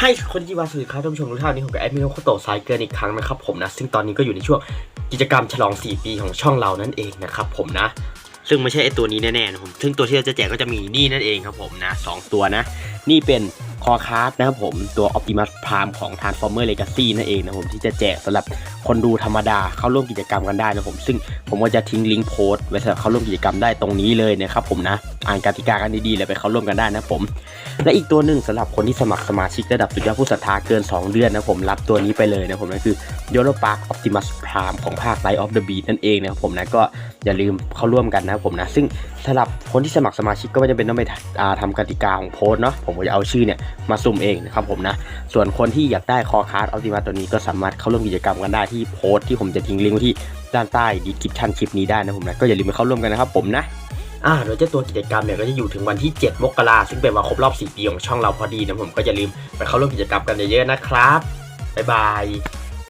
ให้คนที่วาสุดครับท่านผู้ชมทุกท่านนี้ผมกับแอดมินโคโตไซเกิลอีกครั้งนะครับผมนะ ซึ่งตอนนี้ก็อยู่ในช่วงกิจกรรมฉลอง 4 ปีของช่องเรานั่นเองนะครับผมนะ ซึ่งไม่ใช่ไอตัวนี้แน่ๆนะผม ซึ่งตัวที่เราจะแจกก็จะมีนี่นั่นเองครับผมนะสองตัวนะ นี่เป็น คอคาร์ดนะครับผมตัว Optimus Prime ของ Transformer Legacy นั่นเองนะผมที่จะแจกสำหรับคนดูธรรมดาเข้าร่วมกิจกรรมกันได้นะผมซึ่งผมก็จะทิ้งลิงก์โพสต์ไว้สำหรับเข้าร่วมกิจกรรมได้ตรงนี้เลยนะครับผมนะอ่านกติกากันดีๆเลยไปเข้าร่วมกันได้นะผม และอีกตัวหนึ่งสำหรับคนที่สมัครสมาชิกระดับสุดยอดผู้ศรัทธาเกิน 2 เดือนนะผมรับตัวนี้ไปเลยนะผมนั่นคือ y o l o Park Optimus Prime ของภาค Light of the Beat นั่นเองนะครับผมนะก็อย่าลืมเข้าร่วมกันนะครับผมนะซึ่งสำหรับคนที่สมัครสมาชิกก็ไม่จำเป็นต้องไปทำกติกาของโพสเนาะผมก็จะเอาชื่อเนี่ยมาสุ่มเองนะครับผมนะ ส่วนคนที่อยากได้คอคาร์ดออ t ติมาตัวนี้ก็สามารถเข้าร่วมกิจกรรมกันได้ที่โพสต์ที่ผมจะทิ้งลิงก์ไว้ที่ด้านใต้ดีคลิปชันคลิปนี้ได้นะผมนะก็อย่าลืมไปเข้าร่วมกันนะครับผมนะอ่าโดยเจ้าตัวกิจกรรมเนี่ยก็จะอยู่ถึงวันที่ 7 มกราซึ่งเป็นวันครบรอบ 4 ปีของช่องเราพอดีนะผมก็อย่าลืมไปเข้าร่วมกิจกรรมกันเยอะๆนะครับบ๊ายบาย